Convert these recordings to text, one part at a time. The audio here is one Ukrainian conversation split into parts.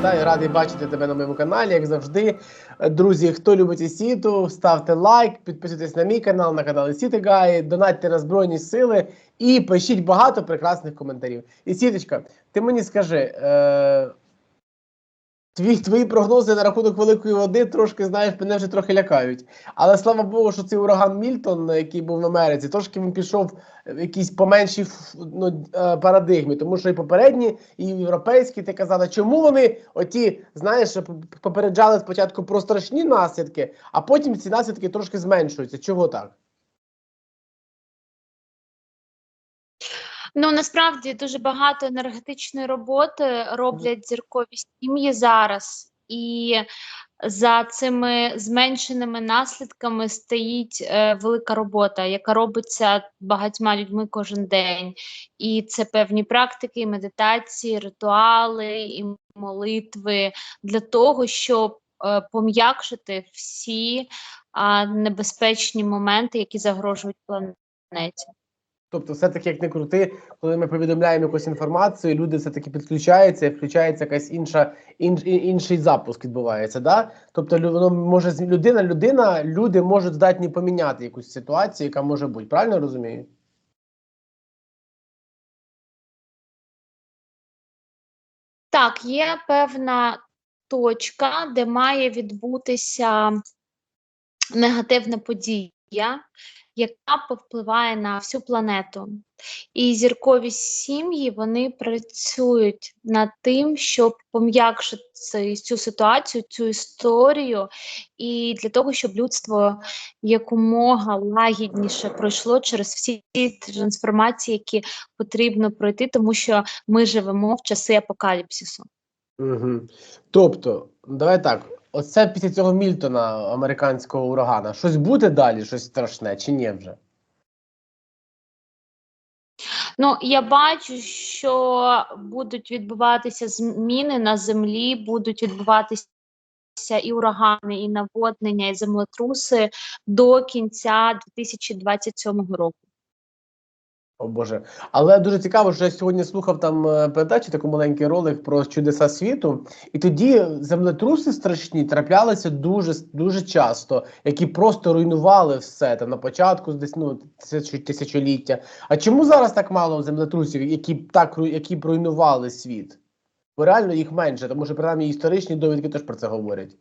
Вітаю, радий бачити тебе на моєму каналі, як завжди. Друзі, хто любить Ісіту, ставте лайк, підписуйтесь на мій канал, на канал Ісіти Гай, донатьте на Збройні Сили і пишіть багато прекрасних коментарів. Ісіточка, ти мені скажи, е, твій, твої прогнози на рахунок великої води трошки, знаєш, мене вже трохи лякають. Але слава Богу, що цей ураган Мільтон, який був в Америці, трошки він пішов в якійсь поменшій ну, е, парадигмі, тому що і попередні, і європейські, ти казала, чому вони оті, знаєш, попереджали спочатку про страшні наслідки, а потім ці наслідки трошки зменшуються. Чого так? Ну насправді дуже багато енергетичної роботи роблять зіркові сім'ї зараз, і за цими зменшеними наслідками стоїть е, велика робота, яка робиться багатьма людьми кожен день. І це певні практики, медитації, ритуали і молитви для того, щоб е, пом'якшити всі а, небезпечні моменти, які загрожують планеті. Тобто, все-таки, як не крути, коли ми повідомляємо якусь інформацію, люди все-таки підключаються, і включається якась інша, інш, інший запуск відбувається. Да? Тобто, воно може людина, людина, люди можуть здатні поміняти якусь ситуацію, яка може бути. Правильно розумію? Так, є певна точка, де має відбутися негативна подія, яка повпливає на всю планету. І зіркові сім'ї вони працюють над тим, щоб пом'якшити цю ситуацію, цю історію, і для того, щоб людство якомога лагідніше пройшло через всі трансформації, які потрібно пройти, тому що ми живемо в часи апокаліпсису. Угу. Тобто, давай так. Оце після цього Мільтона американського урагана. Щось буде далі, щось страшне, чи ні вже? Ну, я бачу, що будуть відбуватися зміни на землі, будуть відбуватися і урагани, і наводнення, і землетруси до кінця 2027 року. О Боже. Але дуже цікаво, що я сьогодні слухав там е, передачу, такий маленький ролик про чудеса світу, і тоді землетруси страшні траплялися дуже дуже часто, які просто руйнували все там на початку десь ну, тисячоліття. А чому зараз так мало землетрусів, які так які б руйнували світ? Бо реально їх менше, тому що принаймні історичні довідки теж про це говорять.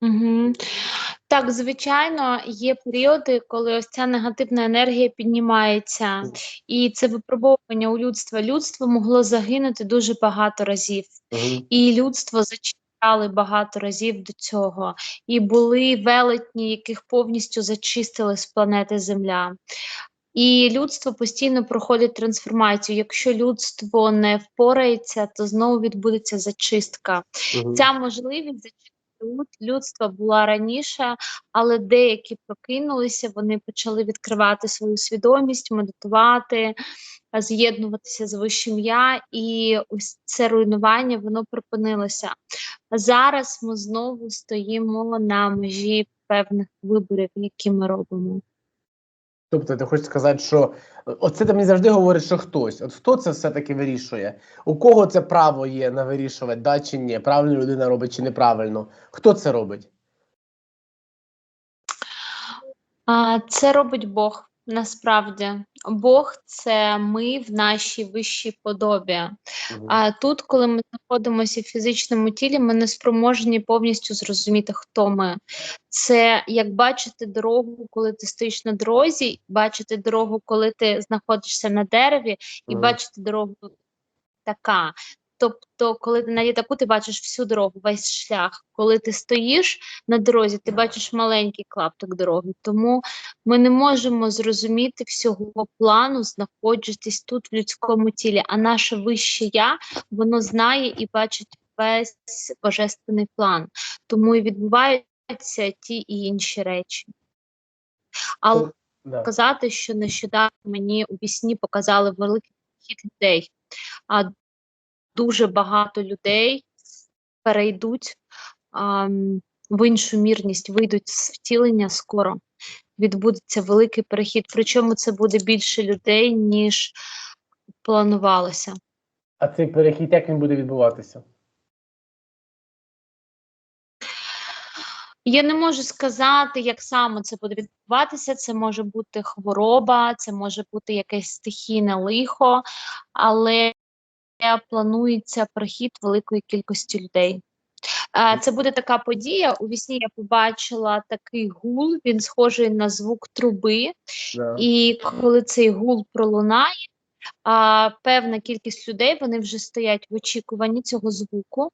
Угу. Так, звичайно, є періоди, коли ось ця негативна енергія піднімається, і це випробовування у людства. Людство могло загинути дуже багато разів. Угу. І людство зачищали багато разів до цього. І були велетні, яких повністю зачистили з планети Земля. І людство постійно проходить трансформацію. Якщо людство не впорається, то знову відбудеться зачистка. Ця можливість зачистити люд- людства була раніше, але деякі прокинулися, вони почали відкривати свою свідомість, медитувати, з'єднуватися з вищим я, і ось це руйнування воно припинилося. Зараз ми знову стоїмо на межі певних виборів, які ми робимо. Тобто, ти хочеш сказати, що оце ти мені завжди говорить, що хтось. От хто це все-таки вирішує? У кого це право є на вирішувати, да чи ні? Правильно людина робить чи неправильно? Хто це робить? А, Це робить Бог. Насправді, Бог це ми в нашій вищій подобі. А тут, коли ми знаходимося в фізичному тілі, ми не спроможні повністю зрозуміти, хто ми. Це як бачити дорогу, коли ти стоїш на дорозі, бачити дорогу, коли ти знаходишся на дереві, і бачити дорогу така. Тобто, коли ти на літаку, ти бачиш всю дорогу, весь шлях. Коли ти стоїш на дорозі, ти бачиш маленький клаптик дороги. Тому ми не можемо зрозуміти всього плану, знаходжуватись тут в людському тілі. А наше вище я воно знає і бачить весь божественний план. Тому і відбуваються ті і інші речі. Але Да. сказати, що нещодавно мені у вісні показали великий хід людей. А дуже багато людей перейдуть в іншу мірність, вийдуть з втілення скоро. Відбудеться великий перехід. Причому це буде більше людей, ніж планувалося. А цей перехід як він буде відбуватися? Я не можу сказати, як саме це буде відбуватися. Це може бути хвороба, це може бути якесь стихійне лихо, але планується прихід великої кількості людей. Е, Це буде така подія. У вісні я побачила такий гул, він схожий на звук труби. І коли цей гул пролунає, а, певна кількість людей вони вже стоять в очікуванні цього звуку,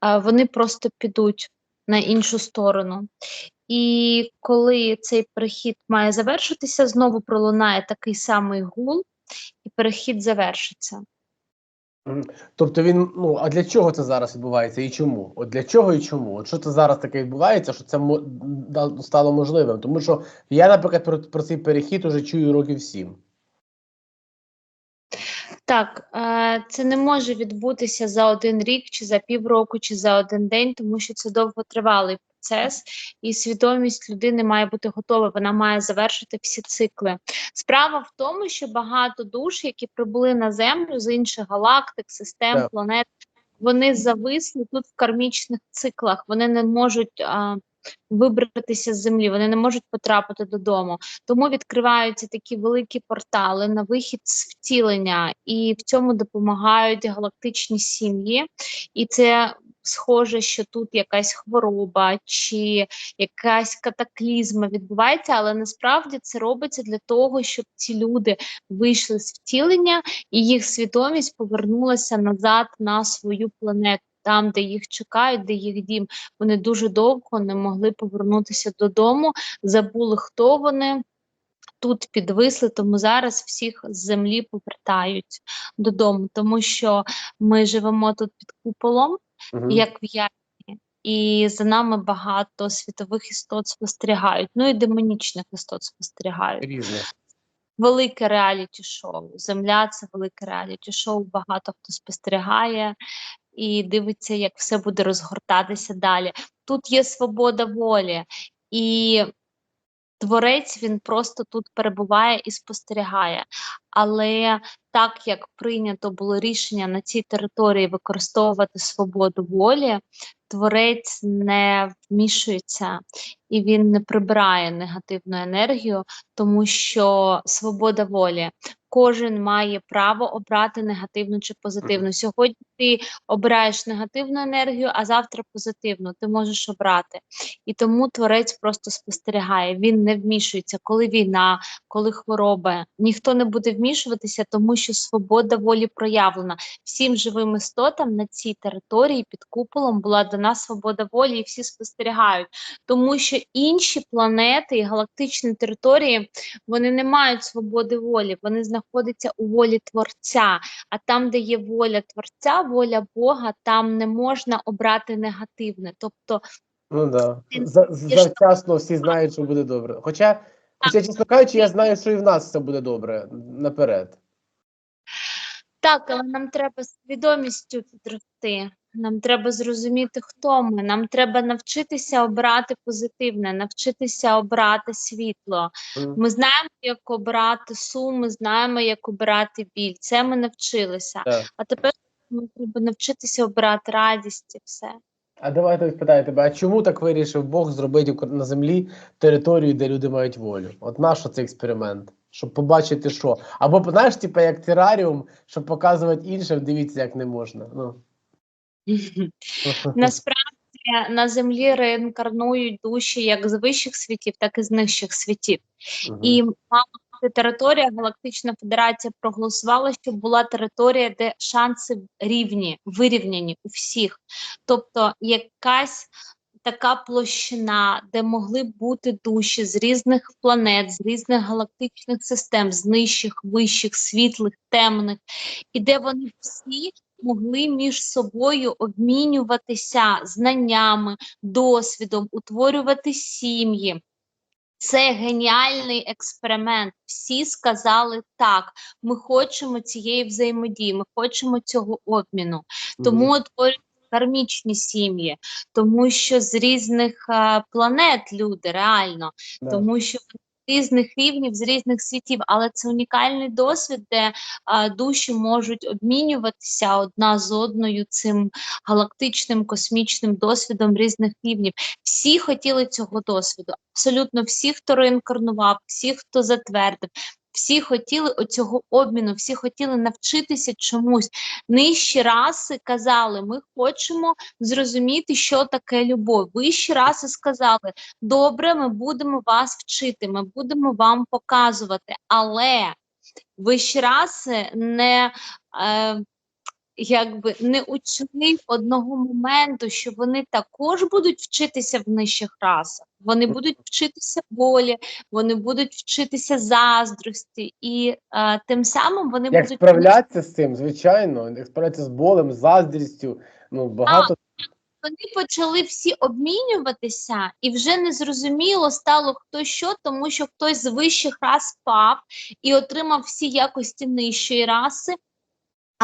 а, вони просто підуть на іншу сторону. І коли цей перехід має завершитися, знову пролунає такий самий гул, і перехід завершиться. Тобто він, ну а для чого це зараз відбувається і чому? От для чого і чому? От що це зараз таке відбувається, що це стало можливим? Тому що я, наприклад, про, про цей перехід уже чую років сім. Так, це не може відбутися за один рік, чи за півроку, чи за один день, тому що це довготривалий процес, і свідомість людини має бути готова, вона має завершити всі цикли. Справа в тому, що багато душ, які прибули на землю з інших галактик, систем, Так. планет, вони зависли тут в кармічних циклах, вони не можуть. А, Вибратися з землі, вони не можуть потрапити додому. Тому відкриваються такі великі портали на вихід з втілення, і в цьому допомагають галактичні сім'ї. І це схоже, що тут якась хвороба чи якась катаклізма відбувається, але насправді це робиться для того, щоб ці люди вийшли з втілення і їх свідомість повернулася назад на свою планету. Там, де їх чекають, де їх дім, вони дуже довго не могли повернутися додому, забули, хто вони. Тут підвисли, тому зараз всіх з землі повертають додому, тому що ми живемо тут під куполом, Мгм. як в ясні, і за нами багато світових істот спостерігають. Ну і демонічних істот спостерігають. Різне. Велике реаліті шоу. Земля це велике реаліті шоу. Багато хто спостерігає і дивиться, як все буде розгортатися далі. Тут є свобода волі, і творець він просто тут перебуває і спостерігає. Але так як прийнято було рішення на цій території використовувати свободу волі, творець не вмішується і він не прибирає негативну енергію, тому що свобода волі. Кожен має право обрати негативну чи позитивну. Сьогодні ти обираєш негативну енергію, а завтра позитивну. Ти можеш обрати. І тому творець просто спостерігає. Він не вмішується, коли війна, коли хвороба. Ніхто не буде вмішуватися, тому що свобода волі проявлена. Всім живим істотам на цій території під куполом була дана свобода волі, і всі спостерігають, тому що інші планети і галактичні території вони не мають свободи волі, вони знаходяться у волі творця. А там, де є воля творця, воля Бога, там не можна обрати негативне. Тобто Ну да. Завчасно всі знають, що буде добре. Хоча, хоча, чесно кажучи, я знаю, що і в нас все буде добре наперед. Так, але нам треба свідомістю підрости. Нам треба зрозуміти, хто ми. Нам треба навчитися обрати позитивне, навчитися обрати світло. Ми знаємо, як обрати сум, ми знаємо, як обирати біль. Це ми навчилися. Так. А тепер нам треба навчитися обирати радість і все. А давайте спитаю тебе, а чому так вирішив Бог зробити на землі територію, де люди мають волю? От наш цей експеримент, щоб побачити, що. Або знаєш, типу, як тераріум, щоб показувати іншим, дивіться, як не можна. Ну. Насправді на землі реінкарнують душі як з вищих світів, так і з нижчих світів. І мала бути територія, Галактична Федерація проголосувала, щоб була територія, де шанси рівні, вирівняні у всіх. Тобто якась така площина, де могли бути душі з різних планет, з різних галактичних систем, з нижчих, вищих, світлих, темних, і де вони всі. Могли між собою обмінюватися знаннями, досвідом, утворювати сім'ї. Це геніальний експеримент. Всі сказали так. Ми хочемо цієї взаємодії, ми хочемо цього обміну. Тому утворюються кармічні сім'ї, тому що з різних е, планет люди реально, тому що вони різних рівнів, з різних світів, але це унікальний досвід, де а, душі можуть обмінюватися одна з одною цим галактичним космічним досвідом різних рівнів. Всі хотіли цього досвіду. Абсолютно всі, хто реінкарнував, всі, хто затвердив. Всі хотіли оцього обміну, всі хотіли навчитися чомусь. Нижчі раси казали: ми хочемо зрозуміти, що таке любов. Вищі раси сказали: добре, ми будемо вас вчити, ми будемо вам показувати. Але вищі раси не. Е, Якби не учли одного моменту, що вони також будуть вчитися в нижчих расах, вони будуть вчитися волі, вони будуть вчитися заздрості, і е, тим самим вони Як будуть справлятися з цим, звичайно, як справлятися з болем, з заздрістю. Ну, багато вони почали всі обмінюватися, і вже не зрозуміло стало хто що, тому що хтось з вищих рас впав і отримав всі якості нижчої раси.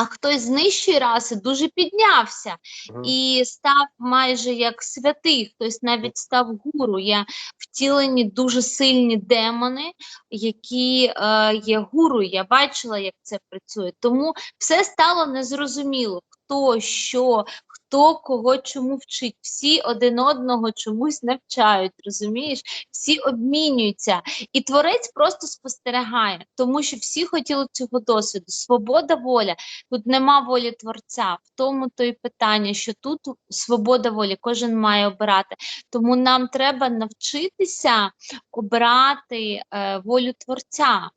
А хтось з нижчої раси дуже піднявся і став майже як святий, хтось навіть став гуру. Є втілені дуже сильні демони, які е, є гуру. Я бачила, як це працює. Тому все стало незрозуміло, хто що, хто кого чому вчить. Всі один одного чомусь навчають, розумієш? Всі обмінюються. І творець просто спостерігає, тому що всі хотіли цього досвіду. Свобода, воля. Тут нема волі творця. В тому то й питання, що тут свобода волі, кожен має обирати. Тому нам треба навчитися обирати е, волю творця.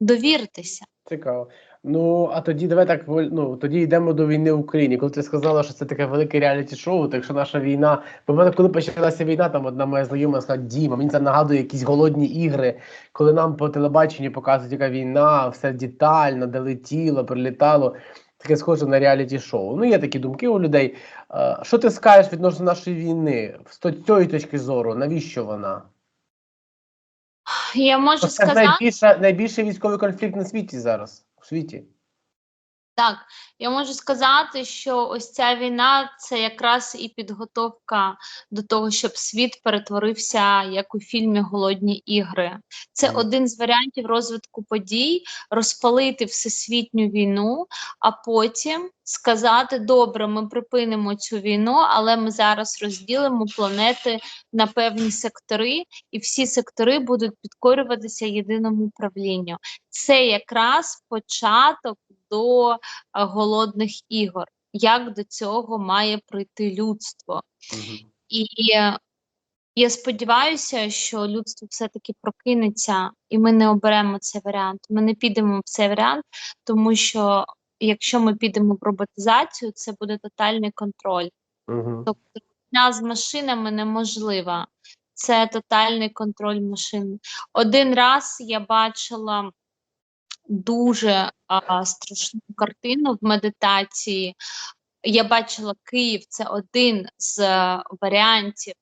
Довіртеся. Цікаво. Ну, а тоді давай так ну, тоді йдемо до війни в Україні. Коли ти сказала, що це таке велике реаліті-шоу, так що наша війна. Бо в мене, коли почалася війна, там одна моя знайома сказала, Діма, мені це нагадує якісь голодні ігри, коли нам по телебаченню показують, яка війна, все детально, де летіло, прилітало. Таке схоже на реаліті-шоу. Ну, є такі думки у людей. Е, Що ти скажеш відносно нашої війни? З цієї точки зору, навіщо вона? Я можу Це сказати. найбільша, найбільший військовий конфлікт на світі зараз. Світі. Так, я можу сказати, що ось ця війна це якраз і підготовка до того, щоб світ перетворився як у фільмі Голодні ігри. Це один з варіантів розвитку подій розпалити всесвітню війну, а потім сказати: добре, ми припинимо цю війну, але ми зараз розділимо планети на певні сектори, і всі сектори будуть підкорюватися єдиному управлінню. Це якраз початок до е, голодних ігор. Як до цього має прийти людство? Мгм. І е, я сподіваюся, що людство все-таки прокинеться, і ми не оберемо цей варіант. Ми не підемо в цей варіант, тому що якщо ми підемо в роботизацію, це буде тотальний контроль. Мгм. Війна з машинами неможлива. Це тотальний контроль машин. Один раз я бачила дуже а, страшну картину в медитації. Я бачила Київ, це один з е, варіантів,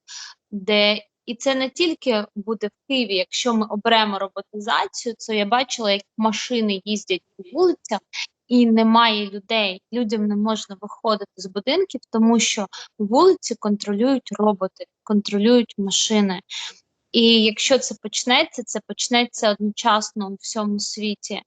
де і це не тільки буде в Києві. Якщо ми оберемо роботизацію, то я бачила, як машини їздять по вулицях, і немає людей. Людям не можна виходити з будинків, тому що вулиці контролюють роботи, контролюють машини. І якщо це почнеться, це почнеться одночасно у всьому світі.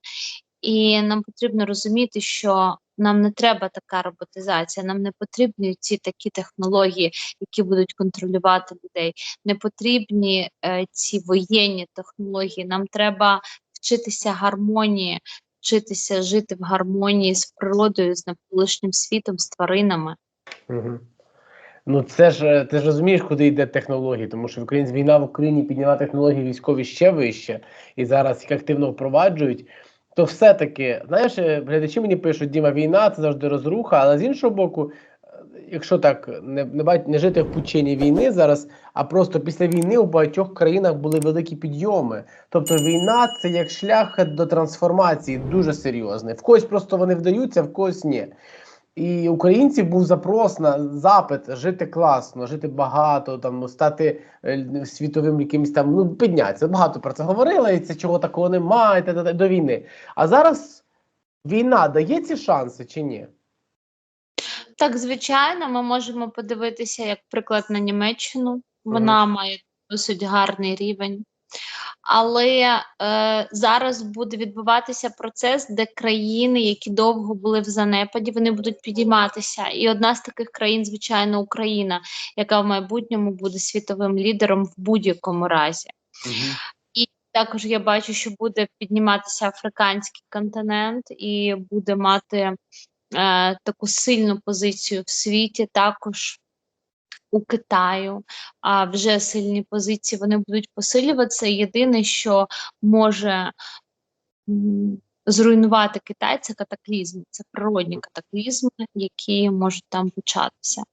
І нам потрібно розуміти, що нам не треба така роботизація, нам не потрібні ці такі технології, які будуть контролювати людей. Не потрібні е, ці воєнні технології. Нам треба вчитися гармонії, вчитися жити в гармонії з природою, з навколишнім світом, з тваринами. Мгм. Ну, це ж е, ти ж розумієш, куди йде технології, тому що в Україні війна в Україні підняла технології військові ще вище, і зараз їх активно впроваджують. То все-таки, знаєш, е, глядачі мені пишуть, Діма, війна це завжди розруха, але з іншого боку, е, якщо так не, не, не жити в пучині війни зараз, а просто після війни у багатьох країнах були великі підйоми. Тобто війна це як шлях до трансформації дуже серйозний. В когось просто вони вдаються, в когось ні. І українців був запрос на запит жити класно, жити багато, там стати е, світовим якимось там, ну піднятися. Багато про це говорили, і це чого такого немає та, та, та, до війни. А зараз війна дає ці шанси чи ні? Так, звичайно, ми можемо подивитися, як приклад на Німеччину. Вона має досить гарний рівень. Але е, зараз буде відбуватися процес, де країни, які довго були в занепаді, вони будуть підійматися. І одна з таких країн, звичайно, Україна, яка в майбутньому буде світовим лідером в будь-якому разі. і Також я бачу, що буде підніматися африканський континент і буде мати е, таку сильну позицію в світі. Також у Китаю а вже сильні позиції вони будуть посилюватися. Єдине, що може зруйнувати Китай, це катаклізми, це природні катаклізми, які можуть там початися.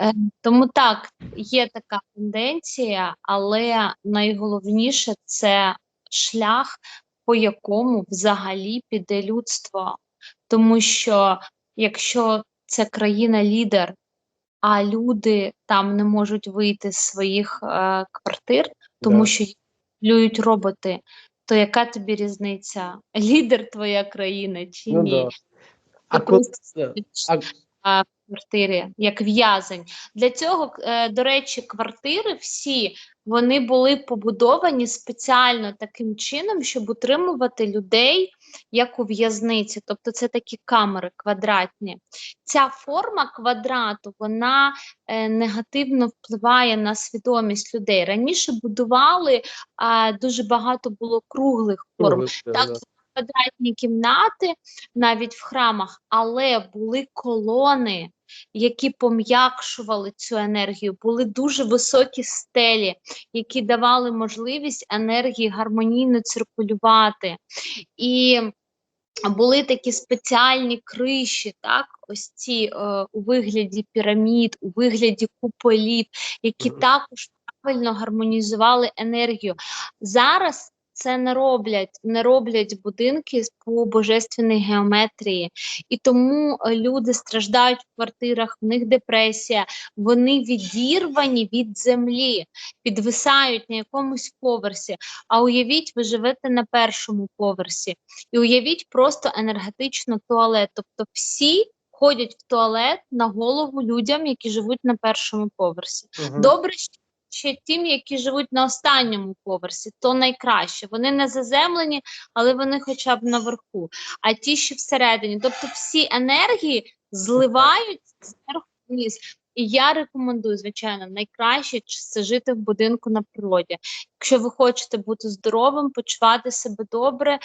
Е, Тому так, є така тенденція, але найголовніше це шлях, по якому взагалі піде людство. Тому що якщо це країна-лідер, а люди там не можуть вийти з своїх е, квартир, тому Да. що їх контролюють роботи, то яка тобі різниця? Лідер твоя країна чи Ну ні? да. А просто А, квартирі, як в'язень. Для цього, е, до речі, квартири всі вони були побудовані спеціально таким чином, щоб утримувати людей як у в'язниці. Тобто це такі камери квадратні. Ця форма квадрату вона е, негативно впливає на свідомість людей. Раніше будували дуже багато було круглих форм. Так, да. квадратні кімнати навіть в храмах, але були колони, які пом'якшували цю енергію, були дуже високі стелі, які давали можливість енергії гармонійно циркулювати. І були такі спеціальні криші, так, ось ці е, у вигляді пірамід, у вигляді куполів, які Мгм. також правильно гармонізували енергію. Зараз це не роблять, не роблять будинки по божественній геометрії, і тому е, люди страждають в квартирах, в них депресія, вони відірвані від землі, підвисають на якомусь поверсі. А уявіть, ви живете на першому поверсі, і уявіть просто енергетично туалет. Тобто всі ходять в туалет на голову людям, які живуть на першому поверсі. Мгм. Добре ще- ще тим, які живуть на останньому поверсі, то найкраще. Вони не заземлені, але вони хоча б наверху. А ті, що всередині, тобто всі енергії зливають зверху вниз. І я рекомендую, звичайно, найкраще це жити в будинку на природі. Якщо ви хочете бути здоровим, почувати себе добре,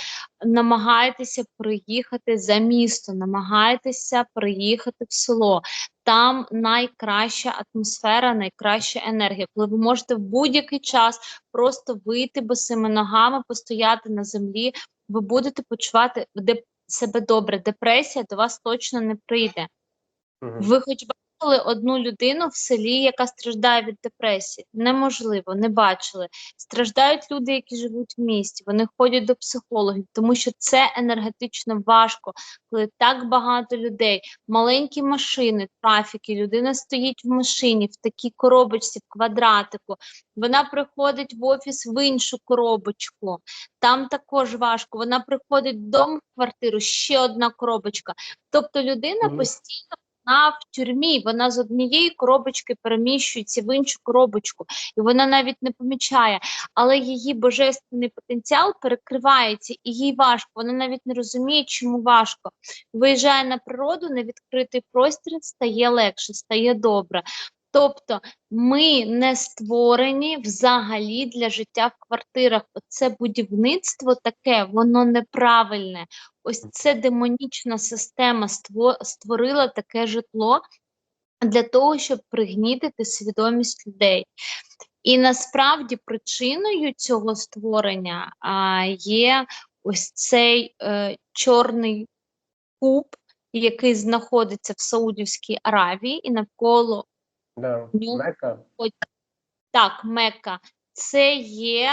намагайтеся приїхати за місто, намагайтеся приїхати в село. Там найкраща атмосфера, найкраща енергія, коли ви можете в будь-який час просто вийти босими ногами, постояти на землі, ви будете почувати де- себе добре. Депресія до вас точно не прийде. Ви хоч одну людину в селі, яка страждає від депресії? Неможливо, не бачили. Страждають люди, які живуть в місті. Вони ходять до психологів, тому що це енергетично важко, коли так багато людей, маленькі машини, трафіки, людина стоїть в машині, в такій коробочці, в квадратику. Вона приходить в офіс в іншу коробочку. Там також важко. Вона приходить вдома в квартиру, ще одна коробочка. Тобто людина постійно вона в тюрмі, вона з однієї коробочки переміщується в іншу коробочку, і вона навіть не помічає, але її божественний потенціал перекривається, і їй важко. Вона навіть не розуміє, чому важко. Виїжджає на природу, на відкритий простір, стає легше, стає добре. Тобто ми не створені взагалі для життя в квартирах. Оце будівництво таке, воно неправильне. Ось це демонічна система створила таке житло для того, щоб пригнітити свідомість людей. І насправді причиною цього створення а, є ось цей е, чорний куб, який знаходиться в Саудівській Аравії, і навколо Да. Ну, Мека. так, Мекка, це є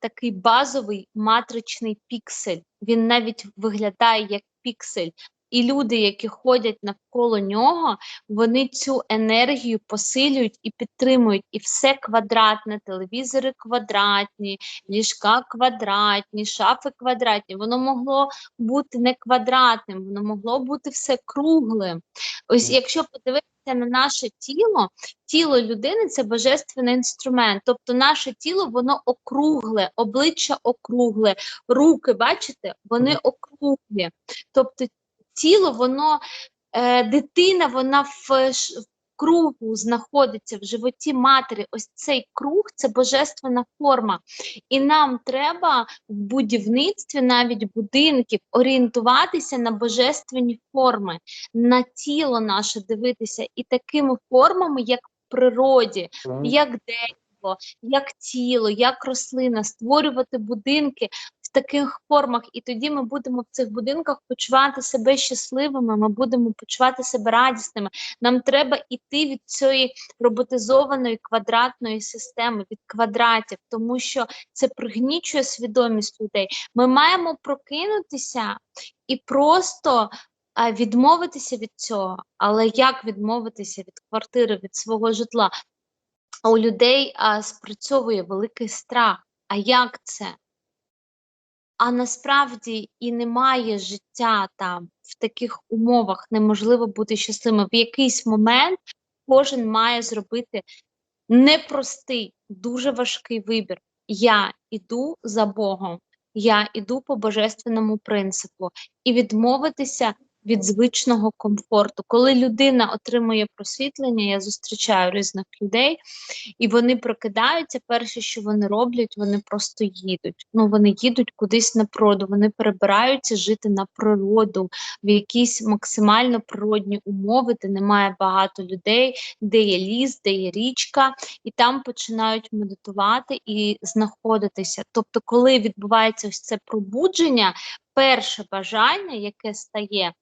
такий базовий матричний піксель. Він навіть виглядає як піксель. І люди, які ходять навколо нього, вони цю енергію посилюють і підтримують. І все квадратне, телевізори квадратні, ліжка квадратні, шафи квадратні. Воно могло бути не квадратним, воно могло бути все круглим. Ось якщо подивитися на наше тіло, тіло людини це божественний інструмент. Тобто наше тіло воно округле, обличчя округле, руки, бачите, вони округлі. Тобто тіло, воно е, дитина, вона в кругу знаходиться в животі матері. Ось цей круг це божественна форма. І нам треба в будівництві навіть будинків орієнтуватися на божественні форми, на тіло наше дивитися і такими формами, як в природі, як дерево, як тіло, як рослина, створювати будинки таких формах, і тоді ми будемо в цих будинках почувати себе щасливими, ми будемо почувати себе радісними. Нам треба йти від цієї роботизованої квадратної системи, від квадратів, тому що це пригнічує свідомість людей. Ми маємо прокинутися і просто відмовитися від цього. Але як відмовитися від квартири, від свого житла? А у людей а, спрацьовує великий страх. А як це? А насправді і немає життя там в таких умовах, неможливо бути щасливим. В якийсь момент кожен має зробити непростий, дуже важкий вибір. Я іду за Богом, я іду по божественному принципу і відмовитися від звичного комфорту. Коли людина отримує просвітлення, я зустрічаю різних людей, і вони прокидаються. Перше, що вони роблять, вони просто їдуть. Ну вони їдуть кудись на природу, вони перебираються жити на природу, в якісь максимально природні умови, де немає багато людей, де є ліс, де є річка, і там починають медитувати і знаходитися. Тобто, коли відбувається ось це пробудження, перше бажання, яке стає,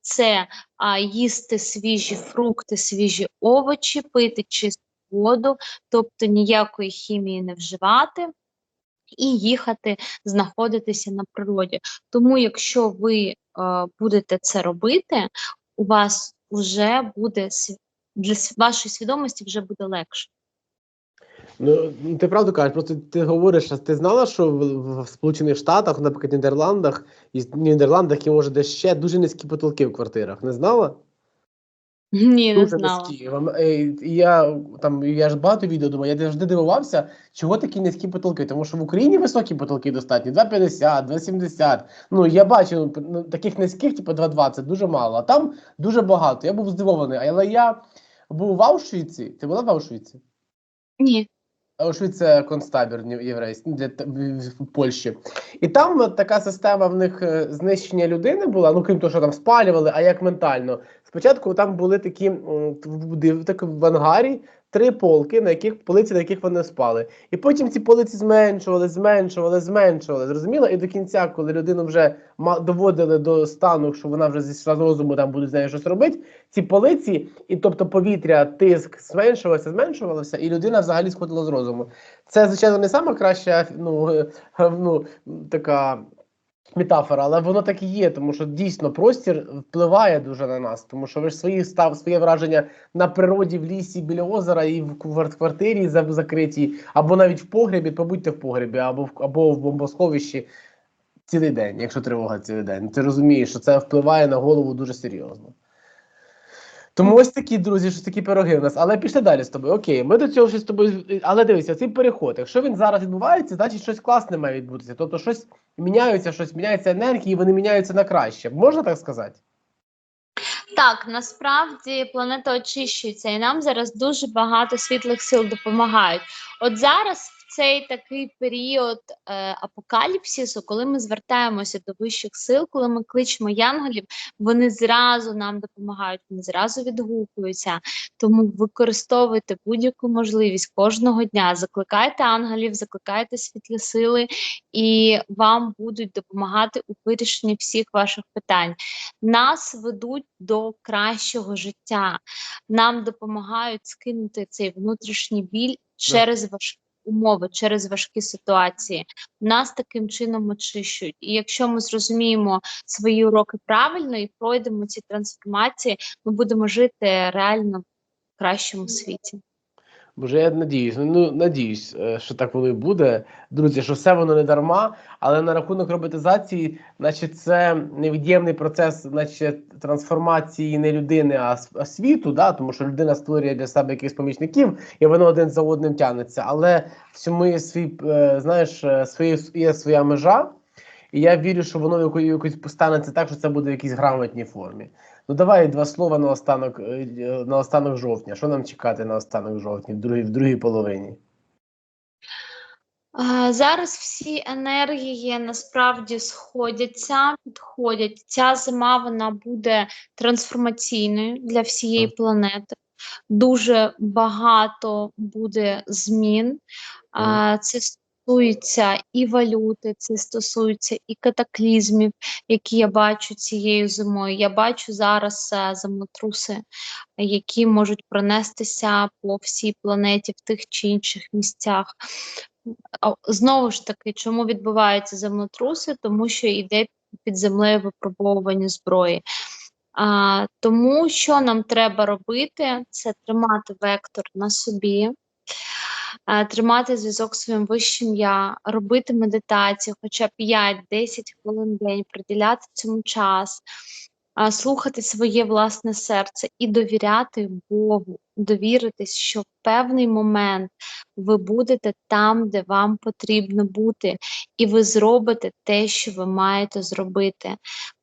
це а, їсти свіжі фрукти, свіжі овочі, пити чисту воду, тобто ніякої хімії не вживати. І їхати, знаходитися на природі. Тому, якщо ви е, будете це робити, у вас вже буде для вашої свідомості вже буде легше. Ну, ти правду кажеш, просто ти говориш, що ти знала, що в, в Сполучених Штатах, наприклад, в Нідерландах, і в Нідерландах і може де ще дуже низькі потолки в квартирах. Не знала? Ні, не Дуже знала. низькі. Вам- е, Я там я ж багато відео думаю, я завжди дивувався, чого такі низькі потолки. Тому що в Україні високі потолки достатні 2,50, 2,70. Ну я бачу ну, таких низьких, типу 2,20, дуже мало. А там дуже багато. Я був здивований. Але я був в Аушвіці. Ти була в Аушвіці? Ні. Аушвіц це концтабір єврейський для в, в Польщі. І там така система в них е, знищення людини була. Ну крім того, що там спалювали, а як ментально. Спочатку там були такі так, в ангарі три полки, на яких полиці, на яких вони спали. І потім ці полиці зменшували, зменшували, зменшували. Зрозуміло? І до кінця, коли людину вже доводили до стану, що вона вже зійшла з розуму, там будуть з нею щось робити. Ці полиці, і тобто повітря, тиск зменшувався, зменшувалося, і людина взагалі сходила з розуму. Це, звичайно, не сама краща ну, е, ну, така метафора, але воно так і є, тому що дійсно простір впливає дуже на нас, тому що ви ж свої став своє враження на природі, в лісі, біля озера і в квар- квартирі за- закритій, або навіть в погребі, побудьте в погребі, або в або в бомбосховищі цілий день, якщо тривога цілий день. Ти розумієш, що це впливає на голову дуже серйозно. Тому ось такі друзі, що такі пироги в нас. Але пішли далі з тобою. Окей, ми до цього щось з тобою. Але дивися, цей переход. Якщо він зараз відбувається, значить щось класне має відбутися. Тобто щось міняється, щось міняється енергії, вони міняються на краще. Можна так сказати? Так, насправді планета очищується, і нам зараз дуже багато світлих сил допомагають. От зараз цей такий період е, апокаліпсису, коли ми звертаємося до вищих сил, коли ми кличемо янголів, вони зразу нам допомагають, вони зразу відгукуються. Тому використовуйте будь-яку можливість кожного дня. Закликайте ангелів, закликайте світлі сили, і вам будуть допомагати у вирішенні всіх ваших питань нас ведуть до кращого життя, нам допомагають скинути цей внутрішній біль через важкі умови, через важкі ситуації. Нас таким чином очищують. І якщо ми зрозуміємо свої уроки правильно і пройдемо ці трансформації, ми будемо жити реально в кращому світі. Боже, я надіюсь, ну надіюсь, е, що так воно і буде. Друзі, що все воно не дарма, але на рахунок роботизації, значить, це невід'ємний процес, значить, трансформації не людини, а, світу, да? тому що людина створює для себе якихось помічників, і воно один за одним тягнеться. Але всьому є свій, е, знаєш, е, свої, є своя межа. І я вірю, що воно яко- якось постанеться так, що це буде в якійсь грамотній формі. Ну давай два слова на останок, е, е, на останок жовтня. Що нам чекати на останок жовтня, в другій, в другій половині? Зараз всі енергії насправді сходяться, підходять. Ця зима вона буде трансформаційною для всієї планети. Дуже багато буде змін. Це стосується і валюти, це стосується і катаклізмів, які я бачу цією зимою. Я бачу зараз е, землетруси, які можуть пронестися по всій планеті в тих чи інших місцях. Знову ж таки, чому відбуваються землетруси? Тому що йде під землею випробовування зброї. А, тому що нам треба робити, це тримати вектор на собі, тримати зв'язок з своїм вищим я, робити медитацію, хоча б 5-10 хвилин в день, приділяти цьому час, слухати своє власне серце і довіряти Богу, довіритись, що в певний момент ви будете там, де вам потрібно бути, і ви зробите те, що ви маєте зробити.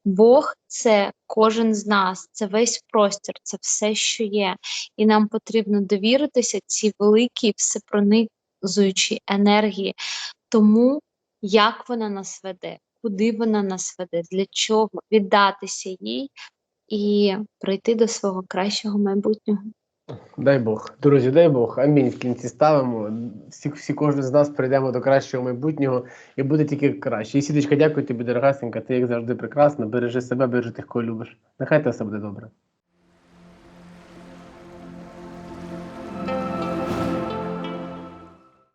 Бог це кожен з нас, це весь простір, це все, що є. І нам потрібно довіритися цій великій всепроникзуючій енергії, тому як вона нас веде, куди вона нас веде, для чого віддатися їй і прийти до свого кращого майбутнього. Дай Бог, друзі, дай Бог. Амінь. В кінці ставимо. Всі, всі кожен з нас прийдемо до кращого майбутнього і буде тільки краще. І сіточка, дякую тобі, дорогасенька. Ти як завжди прекрасна. Бережи себе, бережи тих, кого любиш. Нехай те все буде добре.